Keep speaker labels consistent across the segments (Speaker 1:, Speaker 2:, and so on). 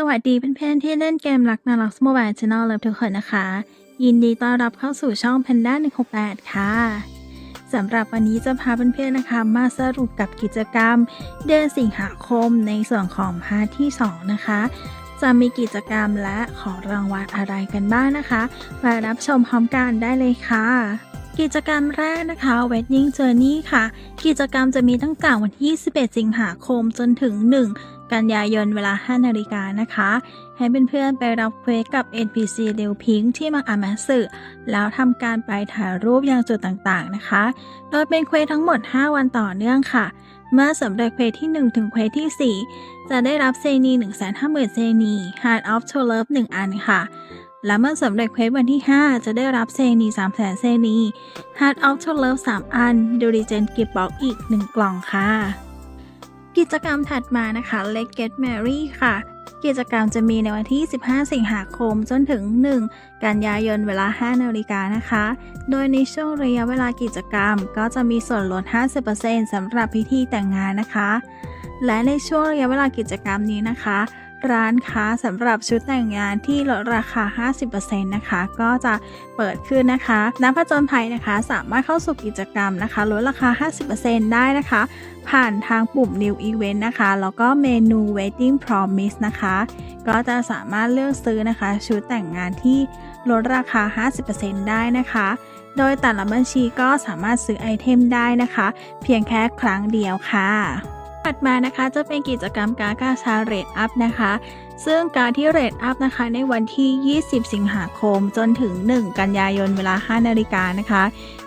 Speaker 1: สวัสดีเพื่อนๆที่เล่นเกมรักนาล็อกสโมบายช n แนลเลิฟทุกคนนะคะ ยินดีต้อนรับเข้าสู่ช่อง Panda 168 ค่ะสำหรับวันนี้จะพาเพื่อนๆนะคะมาสรุปกับกิจกรรม เดือนสิงหาคมในส่วนของพาร์ทที่ 2 นะคะ จะมีกิจกรรมและของรางวัลอะไรกันบ้างนะคะมารับชมพร้อมกันได้เลยค่ะ กิจกรรมแรกนะคะ Wedding Journey ค่ะ กิจกรรมจะมีตั้งแต่วันที่ 11 สิงหาคมจนถึง 1 กันยายนเวลา 5 นาฬิกานะคะ ให้เพื่อนๆไปรับเควสกับ NPC เดลพิงที่มังอามาสึแล้วทำการไปถ่ายรูปยังจุดต่างๆนะคะ โดยเป็นเควสทั้งหมด 5 วันต่อเนื่องค่ะ เมื่อสำเร็จเควสที่ 1 ถึงเควสที่ 4 จะได้รับเซนี 150,000 เซนี Heart of to Love 1 อันค่ะ และเมื่อสำเร็จเควสวันที่ 5 จะได้รับเซนี300,000เซนี Heart of to Love 3 อัน ดูริเจนกิฟต์บ็อกอีก 1 กล่องค่ะ กิจกรรมถัดมานะคะ Let's Get Marry ค่ะ กิจกรรมจะมีในวันที่ 15 สิงหาคมจนถึง 1 กันยายนเวลา 5 นาฬิกานะคะ โดยในช่วงระยะเวลากิจกรรมก็จะมีส่วนลด 50%สำหรับพิธีแต่งงานนะคะ และในช่วงระยะเวลากิจกรรมนี้นะคะ ร้านค้าสำหรับชุดแต่งงานที่ลดราคา 50%นะคะ ก็จะเปิดขึ้นนะคะนักผจญภัยนะคะ สามารถเข้าสู่กิจกรรมนะคะลดราคา 50%ได้นะคะ ผ่านทางปุ่ม New Event นะคะ แล้วก็เมนู Wedding Promise นะคะ ก็จะสามารถเลือกซื้อนะคะ ชุดแต่งงานที่ลดราคา 50%ได้นะคะโดยแต่ละบัญชีก็สามารถซื้อไอเทมได้นะคะ เพียงแค่ครั้งเดียวค่ะ ถัดมานะคะจะเป็นกิจกรรมการกาชาเรทอัพนะคะ ซึ่งการที่เรทอัพนะคะในวันที่ 20 สิงหาคมจนถึง 1 กันยายนเวลา 5 นาฬิกานะคะ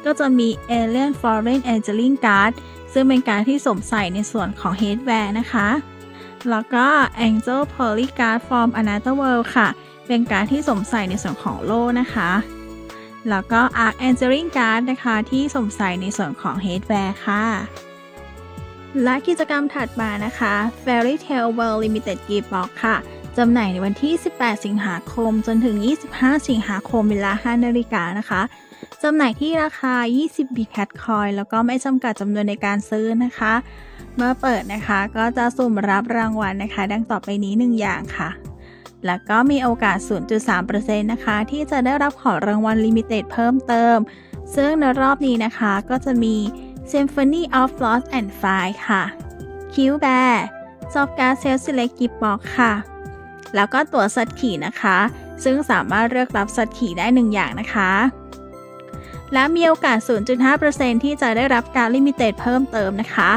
Speaker 1: ก็จะมี Alien Foreign Angeling Card ซึ่งเป็นการที่สวมใส่ในส่วนของ Headwear นะคะ แล้วก็ Angel Polycard from Another World ค่ะ เป็นการที่สวมใส่ในส่วนของโล่นะคะแล้วก็ Arc Angeling Card นะคะที่สวมใส่ในส่วนของ Headwear ค่ะ และกิจกรรมถัดมานะคะ Fairy Tale World Limited Gift Box ค่ะ จำหน่ายในวันที่ 18 สิงหาคม จนถึง 25 สิงหาคมเวลา 5 นาฬิกานะคะ จำหน่ายที่ราคา 20 b c a t Coin แล้วก็ไม่จำกัดจำนวนในการซื้อนะคะ เมื่อเปิดนะคะก็จะสุ่มรับรางวัลนะคะ ดังต่อไปนี้ 1 อย่างค่ะ แล้วก็มีโอกาส 0.3%นะคะ ที่จะได้รับของรางวัลลิมิเต็ดเพิ่มเติม ซึ่งในรอบนี้นะคะก็จะมี Symphony of Lost and Find ค่ะ Q Bear ซอฟการ์เซลสิเล็กกิฟบ็อกค่ะ แล้วก็ตั๋วสัตว์ขี่นะคะ ซึ่งสามารถเลือกรับสัตว์ขี่ได้ 1 อย่างนะคะ และมีโอกาส 0.5%ที่จะได้รับการลิมิเต็ดเพิ่มเติมนะคะ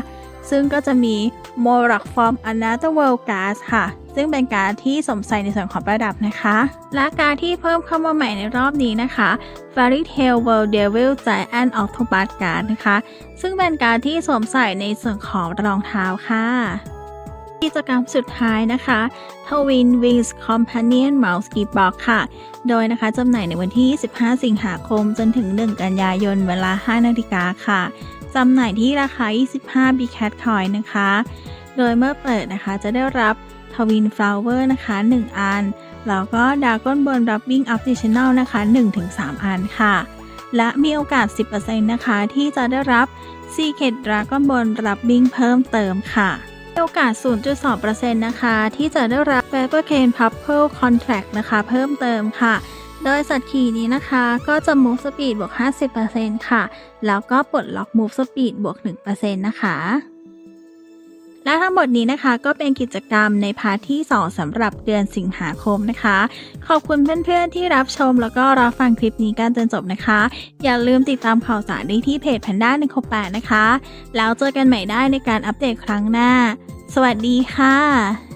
Speaker 1: ซึ่งก็จะมี m o r a k From Another World Gas ค่ะ ซึ่งเป็นการที่สวมใส่ในส่วนของประดับนะคะ และการที่เพิ่มเข้ามาใหม่ในรอบนี้นะคะ Fairy Tale World Devil Giant Octopus Card นะคะ ซึ่งเป็นการที่สวมใส่ในส่วนของรองเท้าค่ะกิจกรรมสุดท้ายนะคะ Twin Wings Companion Mouse Gift Box ค่ะ โดยนะคะจำหน่ายในวันที่ 15 สิงหาคมจนถึง 1 กันยายนเวลา 5 นาฬิกาค่ะ จำหน่ายที่ราคา 25 b c a t Coin นะคะ โดยเมื่อเปิดนะคะจะได้รับ Twin Flower นะคะ 1 อัน แล้วก็ Dragon Ball Rubbing Optional นะคะ 1-3 อันค่ะ และมีโอกาส 10%นะคะ ที่จะได้รับ Secret Dragon Ball Rubbing เพิ่มเติมค่ะมีโอกาส 0.2%นะคะ ที่จะได้รับ Paper Cane Puzzle Contract นะคะ เพิ่มเติมค่ะ โดยสัตว์ขี่นี้นะคะก็จะ Move Speed บวก 50%ค่ะ แล้วก็ปลดล็อก Move Speed บวก 1%นะคะ และทั้งหมดนี้นะคะก็เป็นกิจกรรมในพาร์ทที่ 2สำหรับเดือนสิงหาคมนะคะ ขอบคุณเพื่อนๆที่รับชมแล้วก็รับฟังคลิปนี้กันจนจบนะคะ อย่าลืมติดตามข่าวสารได้ที่เพจ Panda 168นะคะ แล้วเจอกันใหม่ได้ในการอัปเดตครั้งหน้า สวัสดีค่ะ